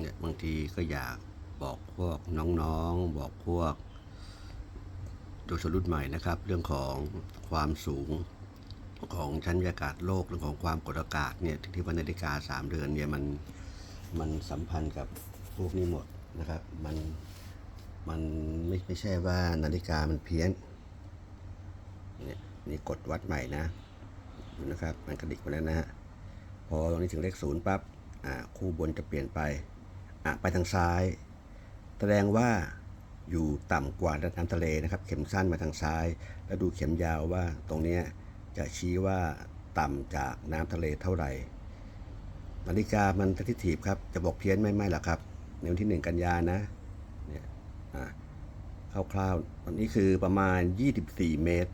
เนี่ยบางทีก็อยากบอกพวกน้องๆ บอกพวกเยาวชนรุ่นใหม่นะครับ เรื่องของความสูงของชั้นบรรยากาศโลกเรื่องของความกดอากาศเนี่ยที่ว่านาฬิกาสามเดือนเนี่ยมันมันสัมพันธ์กับพวกนี้หมดนะครับ มันมันไม่ไม่ใช่ว่านาฬิกามันเพี้ยนเนี่ยนี่กดวัดใหม่นะดูนะครับ มันกระดิกไปแล้วนะฮะพอตรงนี้ถึงเลขศูนย์ปั๊บอ่าคู่บนจะเปลี่ยนไป ไปทางซ้าย แสดงว่าอยู่ต่ำกว่าระดับน้ำทะเลนะครับ เข็มสั้นมาทางซ้าย แล้วดูเข็มยาวว่าตรงนี้จะชี้ว่าต่ำจากน้ำทะเลเท่าไหร่ นาฬิกามันทิถีบครับ จะบอกเพี้ยนไม่ไม่หรอกครับ ในวันที่หนึ่งกันยานะ เนี่ยอ่าคร่าวๆตอนนี้คือประมาณ 24 เมตร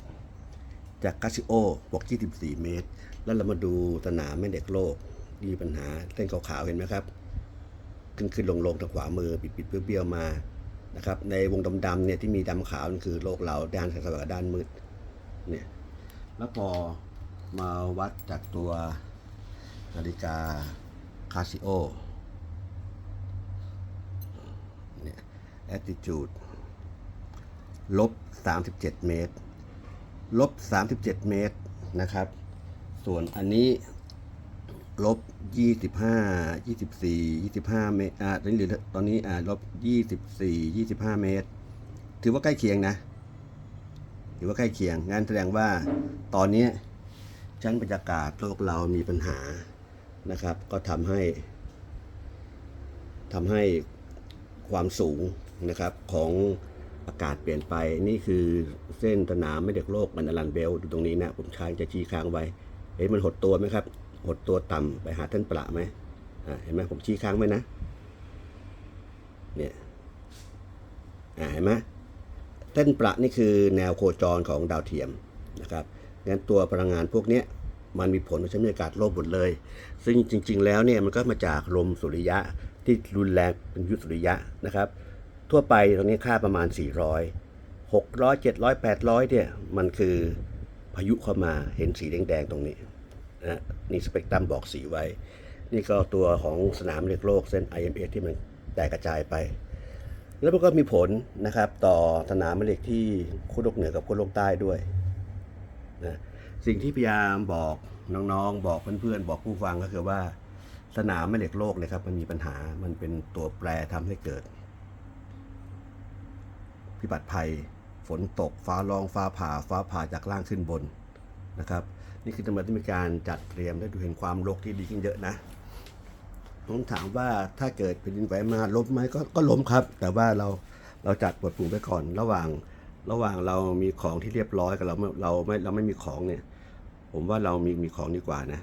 จากกาซิโอบวก24 เมตร แล้วเรามาดูสนามแม่เด็กโลก มีปัญหาเส้นขาวๆเห็นไหมครับ ขึ้นขึ้นลงลงทางขวามือปิดปิดเบี้ยวมานะครับในวงดำๆเนี่ยที่มีดำขาวนั่นคือโลกเราด้านแสงสว่างด้านมืดเนี่ยแล้วพอมาวัดจากตัวนาฬิกาคาซิโอเนี่ย attitude ลบ 37 เมตร ลบ 37 เมตรนะครับ ส่วนอันนี้ ลบ25 24 25เมตรอ่าตอนนี้เหลือตอนนี้อ่าลบ24 25เมตร ถือว่าใกล้เคียงนะ ถือว่าใกล้เคียงงั้นแสดงว่าตอนนี้ชั้นบรรยากาศโลกเรามีปัญหานะครับ ก็ทำให้ทำให้ความสูงนะครับของอากาศเปลี่ยนไปนี่คือเส้นสนามไม่เด็กโลกมันอลันเบลดูตรงนี้นะ ผมช้างจะชี้ค้างไว้ เห็นมันหดตัวไหมครับ หดตัวต่ำไปหาท่านประไหมเห็นไหมผมชี้ค้างไว้นะ เนี่ยเห็นไหมเส้นประนี่คือแนวโคจรของดาวเทียมนะครับงั้นตัวพลังงานพวกนี้มันมีผลต่อชั้นบรรยากาศโลกหมดเลย ซึ่งจริง ๆ แล้วเนี่ยมันก็มาจากลมสุริยะที่รุนแรงเป็นยุทธสุริยะนะครับ ทั่วไปตรงนี้ค่าประมาณ 400 600 700 800เนี่ยมันคือพายุเข้ามาเห็นสีแดงๆตรงนี้ นะนี่สเปกตรัมบอกสีไว้ นี่ก็ตัวของสนามเล็กโลกเส้น IMS ที่มันแตกกระจายไป แล้วมันก็มีผลนะครับ ต่อสนามแม่เหล็กที่ขั้วโลกเหนือกับขั้วโลกใต้ด้วยนะสิ่งที่พยายามบอกน้องๆ บอกเพื่อนๆ บอกผู้ฟังก็คือว่า สนามแม่เหล็กโลกเนะครับมันมีปัญหามันเป็นตัวแปรทำให้เกิด พิบัติภัย ฝนตกฟ้าร้องฟ้าผ่าฟ้าผ่าจากล่างขึ้นบนนะครับ นี่คือตำรวจที่มีการจัดเตรียมได้ดูเห็นความรกที่ดีขึ้นเยอะนะผมถามว่าถ้าเกิดแผ่นดินไหวมาล้มไหมก็ก็ล้มครับ แต่ว่าเราเราจัดบทปรุงไปก่อน ระหว่างระหว่างเรามีของที่เรียบร้อยกับเราเราไม่เราไม่มีของเนี่ย ผมว่าเรามีมีของดีกว่านะ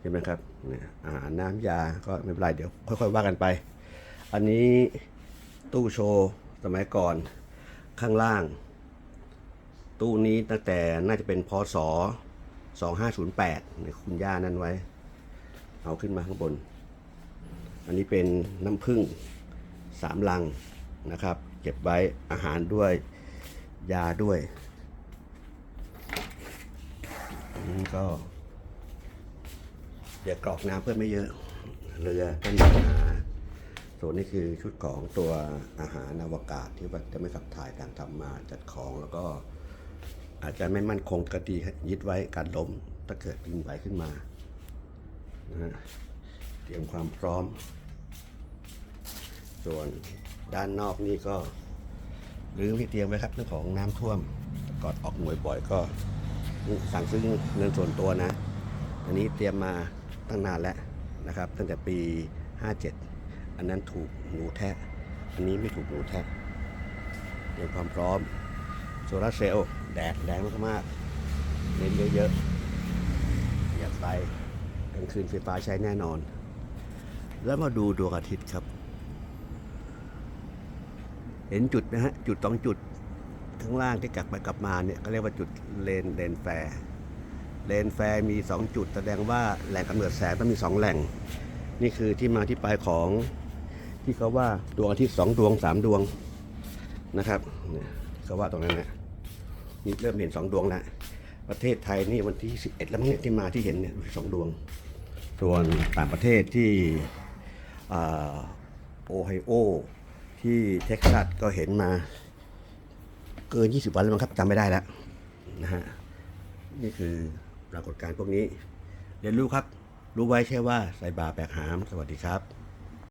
ใช่ไหมครับเนี่ยอาหารน้ำยาก็ไม่เป็นไรเดี๋ยวค่อยๆว่ากันไป อันนี้ตู้โชว์สมัยก่อนข้างล่าง ตู้นี้ตั้งแต่น่าจะเป็นพศ 2508ในคุณย่านั่นไว้ เอาขึ้นมาข้างบน อันนี้เป็นน้ำผึ้งสามลังนะครับ เก็บไว้อาหารด้วยยาด้วยนนี้ก็อย่ากรอกน้ำเพื่อไม่เยอะเรือต้นปัญหาส่วนนี้คือชุดของตัวอาหารอวกาศที่ว่าจะไม่ขับถ่ายต่างทำมาจัดของแล้วก็ อาจจะไม่มั่นคงกระดียึดไว้การล้มถ้าเกิดดินไหวขึ้นมานะเตรียมความพร้อม ส่วนด้านนอกนี่ก็หรือที่เตรียมไว้ครับเรื่องของน้ำท่วมก่อนออกหน่วยบ่อยก็สั่งซื้อเงินส่วนตัวนะ อันนี้เตรียมมาตั้งนานแล้วนะครับ ตั้งแต่ปี 57 อันนั้นถูกหนูแทะ อันนี้ไม่ถูกหนูแทะเตรียมความพร้อมโซลาร์เซลล์ แดดแรงมากๆเน้นเยอะๆอย่าไปกลางคืนไฟฟ้าใช้แน่นอน แล้วมาดูดวงอาทิตย์ครับ เห็นจุดนะฮะ จุดสองจุดข้างล่างที่กลับไปกลับมาเนี่ยเขาเรียกว่าจุดเลนเลนแฟร์เลนแฟร์มี 2 จุด แสดงว่าแหล่งกำเนิดแสงต้องมี 2 แหล่ง นี่คือที่มาที่ไปของที่เขาว่าดวงอาทิตย์สองดวงสามดวงนะครับเขาว่าตรงนั้นนะ นี่เริ่มเห็นสองดวงแล้วประเทศไทยนี่วันที่ 11 แล้วมั้งเนี่ยที่มาที่เห็นเนี่ยสองดวง ส่วนต่างประเทศที่โอไฮโอที่เท็กซัสก็เห็นมาเกิน 20 วันแล้วมั้งครับจำไม่ได้แล้วนะฮะนี่คือปรากฏการณ์พวกนี้ เรียนรู้ครับ รู้ไว้แค่ว่าใส่บาแบกหาม สวัสดีครับ